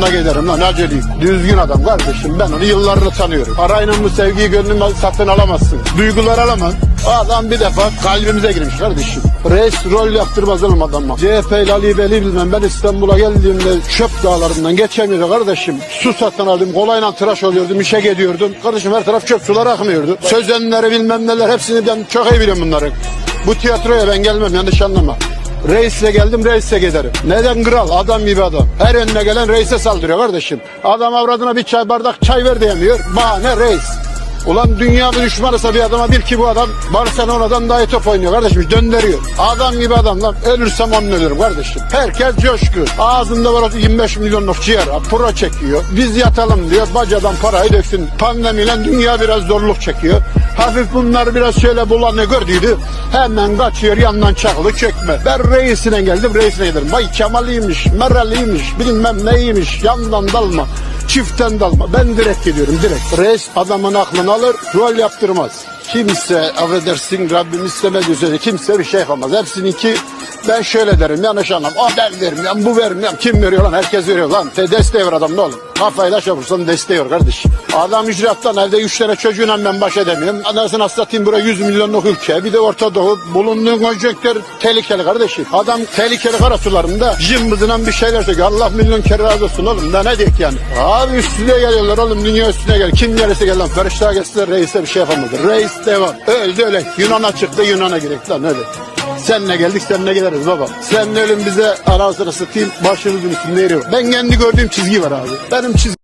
da giderim lan aceleyim. Düzgün adam kardeşim ben onu yıllarını tanıyorum. Parayla bu sevgiyi gönlümü satın alamazsın. Duygular alamaz. O adam bir defa kalbimize girmiş kardeşim. Reis rol yaptırmaz oğlum adama. CHP ile Ali Veli bilmem ben İstanbul'a geldiğimde çöp dağlarından geçemiyordu kardeşim. Su satın aldım kolayla tıraş oluyordum işe gidiyordum. Kardeşim her taraf çöp sular akmıyordu. Sözenleri bilmem neler hepsini ben çok iyi biliyorum bunların. Bu tiyatroya ben gelmem yanlış anlama. Reisle geldim reisle giderim. Neden kral? Adam gibi adam. Her önüne gelen reise saldırıyor kardeşim. Adam avradına bir çay bardak çay ver diyemiyor. Bahane reis. Ulan dünya bir düşmanısa bir adama bil ki bu adam Barcelona'dan daha iyi top oynuyor kardeşim döndürüyor. Adam gibi adam lan ölürsem onun ölürüm kardeşim. Herkes coşku. Ağzında var 25 milyonluk ciğer pro çekiyor. Biz yatalım diyor bacadan parayı döksün. Pandemiyle dünya biraz zorluk çekiyor. Hafif bunlar biraz şöyle bulanı gördüydü. Hemen kaçıyor yandan çakılı çekme. Ben reisine geldim reisine giderim. Vay Kemal'iymiş, Meral'iymiş, bilmem neymiş. Yandan dalma. Çiftten dalma. Ben direkt gidiyorum direkt. Reis adamın aklını alır, rol yaptırmaz. Kimse affedersin Rabbim istemez üzere kimse bir şey yapamaz. Hepsininki ben şöyle derim yanlış anlam. O ben vermiyorum bu vermiyorum. Kim veriyor lan? Herkes veriyor lan. Te desteği ver adam ne olur. Kafayla çapursan desteği ver kardeş. Adam ücretten evde üç tane çocuğuyla ben baş edemiyorum. Anasını satayım buraya 100 milyonluk ülke. Bir de Orta Doğu. Bulunduğun konjonktür tehlikeli kardeşim. Adam tehlikeli karasularında cımbızından bir şeyler söylüyor. Allah milyon kere razı olsun oğlum. Da ne diyek yani? Abi üstüne geliyorlar oğlum. Dünya üstüne gel. Kim gelirse gel lan. Feriştah gelse reise bir şey yapamadı. Reis devam. Öldü öyle. Yunan'a çıktı Yunan'a girek lan öyle. Seninle geldik seninle gideriz baba. Senin ölüm bize anasını satayım başımızın üstünde yeri var. Ben kendi gördüğüm çizgi var abi. Benim çizgi